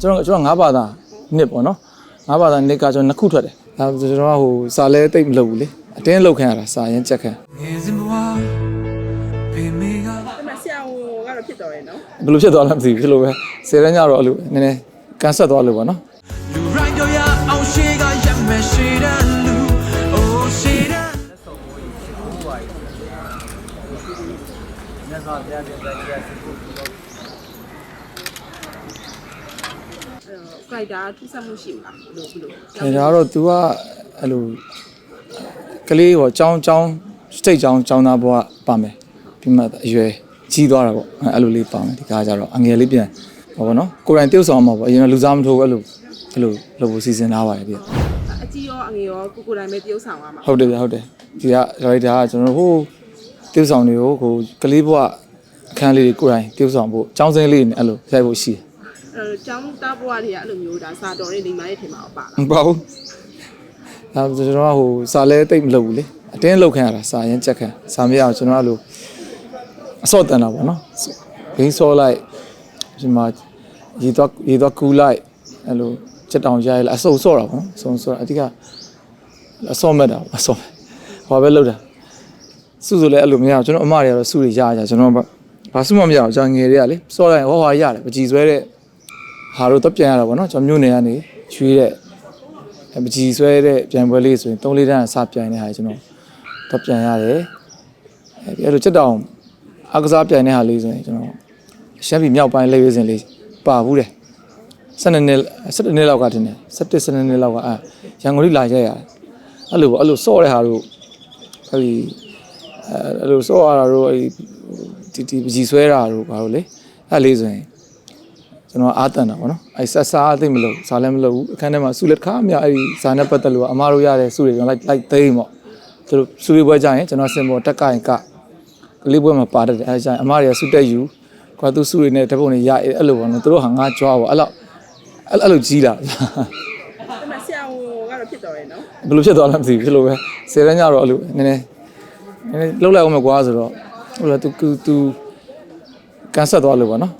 ကျွန်တော်ကျွန်တော်ငါးဘာသာနှစ်ပေါ့နော်ငါးဘာသာနှစ်ကကျွန်တော်နှစ်ခုထွက်တယ်ဒါကျွန်တော်ကဟိုစာလဲတိတ်မလုပ်ဘူးလေအတင်းလောက်ခံရတာစာရင်ကြက်ခံငယ်စဉ်ဘဝဖေမေကဒါပေမဲ့ဆရာဝန်ကတော့ဖြစ်တော်တယ်နော်ဘယ်လိုဖြစ်သွားလဲမသိဘူးဖြစ်လို့ပဲဆယ်တန်းညတော့အဲ့လိုနည်းနည်းကန်ဆက်သွားလို့ပေါ့နော်လူရိုင်းပြောရအောင်ရှိကရမယ်ရှိတဲ့လူအိုးရှိတဲ့အဲတော့ character ထူးဆန်းမှုရှိမလားဘယ်လိုဘယ်လို ခင်ဗျားတော့ तू ကအဲ့လိုကလေးပေါ့ចောင်းចောင်း state ចောင်းចောင်းသားဘွားပါမယ်ပြီးမှအရွယ်ကြီးသွားတာပေါ့အဲ့လိုလေးပါမယ်ဒီကားကြတော့အငယ်လေးပြန်ဟောပေါ့နော်ကိုယ်တိုင်တယောက်ဆောင်မှာပေါ့အရင်ကလူစားမထိုးဘူးအဲ့လိုအဲ့လိုလုပ်ဖို့စီစဉ်ထားပါတယ်ပြ အကြီးရောအငယ်ရောကိုကိုယ်တိုင်ပဲတရုပ်ဆောင်ရမှာ ဟုတ်တယ်ဗျဟုတ်တယ်ဒီကဒါရိုက်တာကကျွန်တော်တို့ဟိုတယောက်ဆောင်တွေကိုဟိုကလေးဘွားအခန်းလေးတွေကိုယ်တိုင်တယောက်ဆောင်ဖို့ចောင်းစင်းလေးနဲ့အဲ့လိုရိုက်ဖို့ရှိတယ် အဲ ကျောင်းသားဘွားတွေကအဲ့လိုမျိုးဒါစာတော်တဲ့လိမ္မာရဲ့ထင်မှာပါလားမပေါ့ဘူးဒါကျွန်တော်ကဟိုစာလဲတိတ်မလုပ်ဘူးလေအတင်းလောက်ခံရတာစာရင်ကြက်ခံစာမရအောင်ကျွန်တော်ကလို့အစော့တန်တာပေါ့နော်ဘင်းစောလိုက်ဒီမှာရေတော့ရေတော့ကူးလိုက်အဲ့လိုချက်တောင်ရိုက်လိုက်အစုံစော့တာပေါ့နော်အစုံစော့တာအတိကအစော့မဲ့တာပေါ့အစော့ဟောပဲလောက်တာစုဆိုလဲအဲ့လိုမရအောင်ကျွန်တော်အမတွေကတော့စုတွေရကြကျွန်တော်ဘာစုမှမရအောင်ကျွန်တော်ငယ်တွေကလေစော့လိုက်ဟောဟာရတယ်ပကြီးဆွဲတဲ့ ဟာတို့တော့ပြန်ရတာပေါ့နော်ကျွန်တော်မြို့နယ်ကနေရွှေတဲ့အပကြီးဆွဲတဲ့ပြန်ပွဲလေးဆိုရင်3လေးတန်းအစပြန်တဲ့ဟာကျွန်တော်တော့ပြန်ရတယ်အဲအဲ့လိုချက်တောင်အကစားပြန်တဲ့ဟာလေးဆိုရင်ကျွန်တော်ရှမ်းပြည်မြောက်ပိုင်းလေးရွေးစင်လေးပါဘူးတယ်12နှစ်17နှစ်လောက်ကတင်တယ်17 17နှစ်လောက်ကအဲရန်ကုန်လေးလာခဲ့ရတယ်အဲ့လိုပေါ့အဲ့လိုစော့တဲ့ဟာတို့အဲ့ဒီအဲအဲ့လိုစော့ရတာတို့အဲ့ဒီဒီပကြီးဆွဲတာတို့ဘာလို့လဲအဲ့လေးဆိုရင် ကျွန်တော်အားတန်တာပေါ့နော်အဲ့ဆက်စားအသိမလို့စားလည်းမလုပ်ဘူးအခန်းထဲမှာစုလက်ခါအများအဲ့ဒီစားနဲ့ပတ်သက်လို့အမားတို့ရတဲ့စုတွေကျွန်တော်လိုက်လိုက်သိမ်းပေါ့သူတို့စုတွေပွဲကြရင်ကျွန်တော်စင်ပေါ်တက်ကင်ကကလေးပွဲမှာပါတတ်တယ်အဲ့ဒါကြရင်အမားတွေကစုတက်ယူကွာသူစုတွေနဲ့တပုံတွေရအဲ့လိုပေါ့နော်သူတို့ဟာငါကြွားပေါ့အဲ့လိုအဲ့အဲ့လိုကြီးလာဒါပေမဲ့ဆရာဝန်ကတော့ဖြစ်တော်တယ်နော်ဘယ်လိုဖြစ်သွားလဲမသိဘူးဖြစ်လို့ပဲဆယ်တန်းညတော့အဲ့လိုနည်းနည်းနည်းနည်းလှုပ်လိုက်အောင်မကွာဆိုတော့ဟိုလေသူသူကန်ဆက်သွားလို့ပေါ့နော်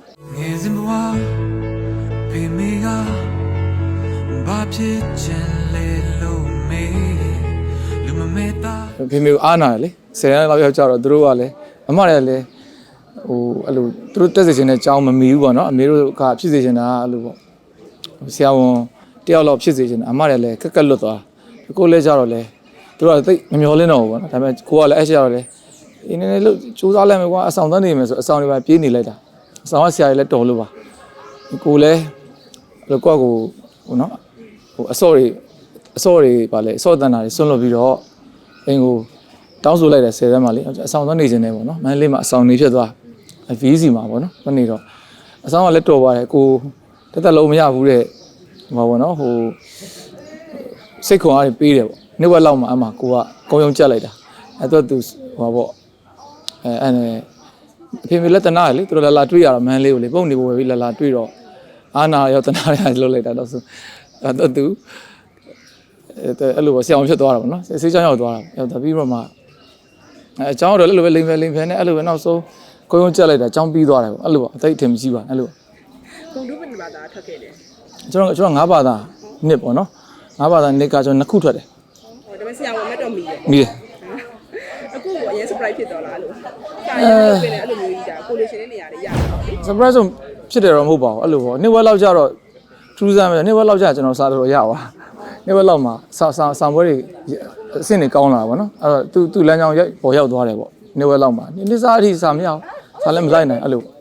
ဖြစ်ချင်လဲလို့မေလူမမေတာဖေမေကိုအားနာတယ်လေဆယ်တန်းလောက်ရောက်ကြတော့သူတို့ကလည်းအမတွေကလည်းဟိုအဲ့လိုသူတို့တက်စေချင်တဲ့အကြောင်းမမီဘူးပေါ့နော်အမေတို့ကဖြစ်စေချင်တာကအဲ့လိုပေါ့ဆရာဝန်တယောက်လောက်ဖြစ်စေချင်တာအမတွေကလည်းကက်ကက်လွတ်သွားကိုယ်လည်းကြတော့လေသူတို့ကသိပ်မမျောလင်းတော့ဘူးပေါ့နော်ဒါပေမဲ့ကိုကလည်းအဲ့ချက်တော့လေအင်းနည်းနည်းလို့စူးစမ်းလိုက်မယ်ကွာအဆောင်တန်းနေမယ်ဆိုအဆောင်တွေပါပြေးနေလိုက်တာအဆောင်ကဆရာကြီးလည်းတော်လို့ပါကိုလည်းအဲ့လိုကိုယ့်ကိုဟိုနော် ဟိုအစော့တွေအစော့တွေပါလေအစော့တန်တာတွေဆွန့်လွတ်ပြီးတော့အင်းကိုတောင်းဆိုလိုက်တယ်ဆယ်တန်းမှာလေအဆောင်သွားနေခြင်းနဲ့ပေါ့နော်မန္တလေးမှာအဆောင်နေဖြစ်သွား VC မှာပေါ့နော်မနေတော့အဆောင်ကလည်းတော်ပါတယ်ကိုတက်တက်လုံးမရဘူးတဲ့ဟိုပါပေါ့နော်ဟိုစိတ်ခွန်အားတွေပေးတယ်ပေါ့နေ့ဝက်လောက်မှအမှကိုကကုံယုံကြက်လိုက်တာအဲ့တော့သူဟိုပါပေါ့အဲအဲ့နဲ့အဖေမေလက်တနာလေသူတို့လာလာတွေ့ရတော့မန်းလေးကိုလေပုံနေပေါ်ပြီးလာလာတွေ့တော့အာနာရောတနာရလှုပ်လိုက်တာတော့ဆို အဲ့တော့သူအဲအဲ့လိုပေါ့ဆရာအောင်ဖြစ်သွားတာပေါ့နော်ဆေးချောင်းရောက်သွားတာရောက်သွားပြီးတော့မှအဲအကြောင်းတော့အဲ့လိုပဲလိမ်ပဲလိမ်ဖဲနဲ့အဲ့လိုပဲနောက်ဆုံးကိုယ်ရုံးကြက်လိုက်တာအကြောင်းပြီးသွားတယ်ပေါ့အဲ့လိုပေါ့အသိအထင်မရှိပါနဲ့အဲ့လိုကွန်ဒူးပင်ဘာသာထွက်ခဲ့တယ်ကျွန်တော်ကျွန်တော်ငါးဘာသာနှစ်ပေါ့နော်ငါးဘာသာနှစ်ကကျွန်တော်နှစ်ခုထွက်တယ်ဟိုဒါပေမဲ့ဆရာဝန်မတ်တော့မီရဲ့မိတယ်အခုကအရင် surprise ဖြစ်တော်လားလို့စာရင်းလုပ်ပင်လည်းအဲ့လိုမျိုးကြီးဒါကိုလေးရှင်တဲ့နေရာတွေရတာပေါ့လေ surprise ဆုံးဖြစ်တယ်တော့မဟုတ်ပါဘူးအဲ့လိုပေါ့နှစ်ဝက်လောက်ကျတော့ ထူးဆန်းမယ်နှစ်ဝက်လောက်ကျကျွန်တော်စားတော့ရပါနှစ်ဝက်လောက်မှာဆောင်းဆောင်းဆောင်းပွဲတွေအဆင့်တွေကောင်းလာတာပေါ့နော်အဲ့တော့သူသူလမ်းကြောင်းရိုက်ပေါ်ရောက်သွားတယ်ပေါ့နှစ်ဝက်လောက်မှာနှစ်စားအထိစားမရအောင်စားလည်းမလိုက်နိုင်အဲ့လိုပေါ့